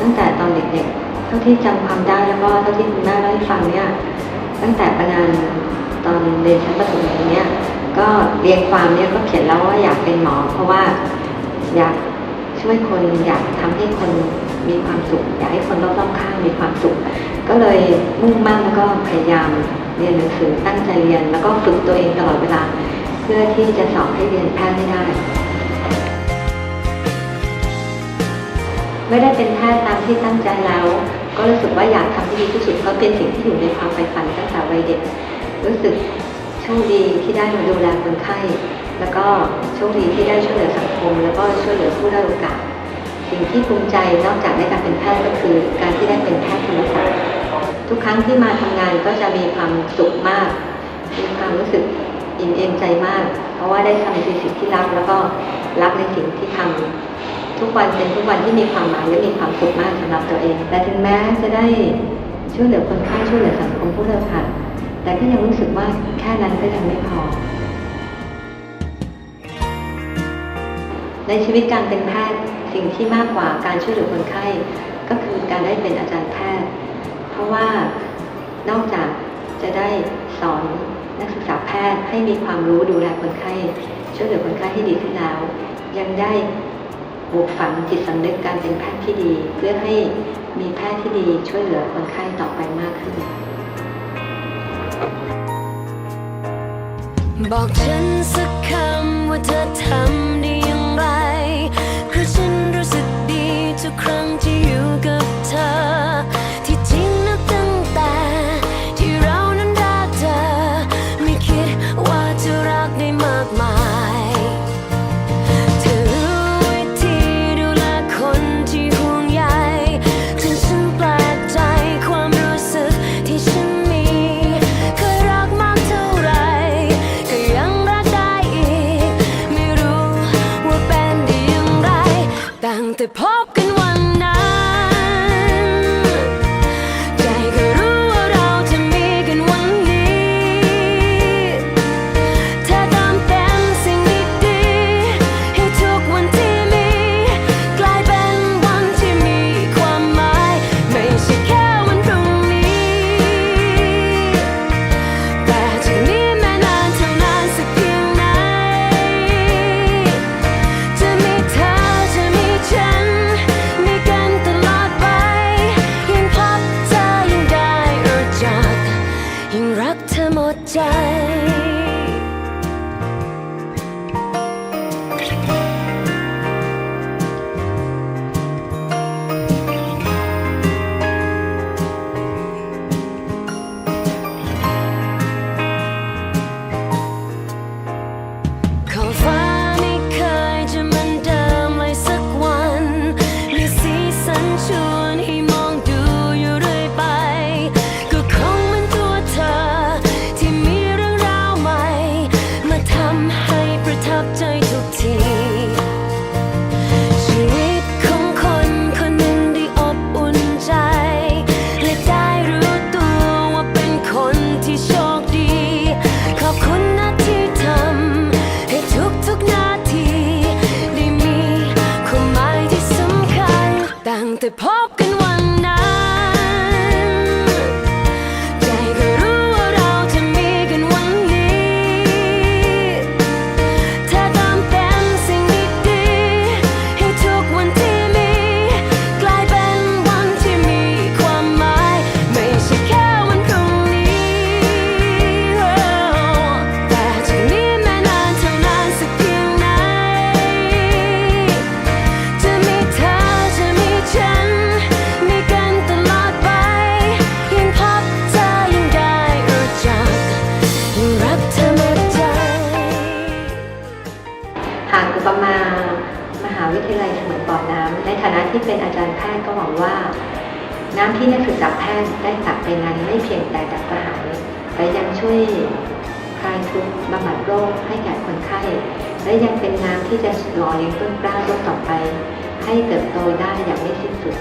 ตั้งแต่ตอนเด็กๆ เท่าที่จำความได้แล้วก็เท่าที่คุณแม่เล่าให้ฟังเนี่ยตั้งแต่ประมาณตอนเรียนชั้นประถมอย่างเนี้ยก็เรียงความเนี่ยก็เขียนแล้วว่าอยากเป็นหมอ เพราะว่าอยากช่วยคนอยากทำให้คนมีความสุข อยากให้คนรอบๆข้างมีความสุข ก็เลยมุ่งมั่นแล้วก็พยายามเรียนหนังสือตั้งใจเรียน แล้วก็ฝึกตัวเองตลอดเวลา เพื่อที่จะสอบให้เรียนแพทย์ให้ได้ ไม่ได้เป็นแพทย์ตามที่ตั้งใจแล้ว ก็รู้สึกว่าอยากทำให้ดีที่สุดเพราะเป็นสิ่งที่อยู่ในความใฝ่ฝันตั้งแต่วัยเด็ก รู้สึกโชคดีที่ได้มาดูแลคนไข้ แล้วก็โชคดีที่ได้ช่วยเหลือสังคม แล้วก็ช่วยเหลือผู้ได้อยโอกาส สิ่งที่ภูมิใจนอกจากได้การเป็นแพทย์ก็คือ การที่ได้เป็นแพทย์ธรรมศาสตร์ทุกครั้งที่มาทำงานก็จะมีความสุขมากมีความรู้สึกอิ่มเอมใจมาก เพราะว่าได้ทำในสิ่งที่รักแล้วก็รักในสิ่งที่ทำ ทุกวันเป็นทุกวันที่มีความหมายและมีความสุขมากสำหรับตัวเอง แต่ถึงแม้จะได้ช่วยเหลือคนไข้ช่วยเหลือสังคมผู้เลิกขาดแต่ก็ยังรู้สึกว่าแค่นั้นก็ยังไม่พอ ในชีวิตการเป็นแพทย์สิ่งที่มากกว่าการช่วยเหลือคนไข้ ก็คือการได้เป็นอาจารย์แพทย์ เพราะว่านอกจากจะได้สอนนักศึกษาแพทย์ให้มีความรู้ดูแลคนไข้ช่วยเหลือคนไข้ให้ดีขึ้นแล้ว ยังได้ ปลูกฝังจิตสำนึกการเป็นแพทย์ที่ดี เพื่อให้มีแพทย์ที่ดีช่วยเหลือคนไข้ต่อไปมากขึ้น บอกฉันสักคำ ในฐานะที่เป็นอาจารย์แพทย์ก็หวังว่า น้ำที่นักศึกษาแพทย์ได้ตักไปนั้นไม่เพียงแต่ดับกระหายแต่ยังช่วยคลายทุกข์บำบัดโรคให้แก่คนไข้ และยังเป็นน้ำที่จะหล่อเลี้ยงต้นกล้าต้นต่อไป ให้เติบโตได้อย่างไม่สิ้นสุด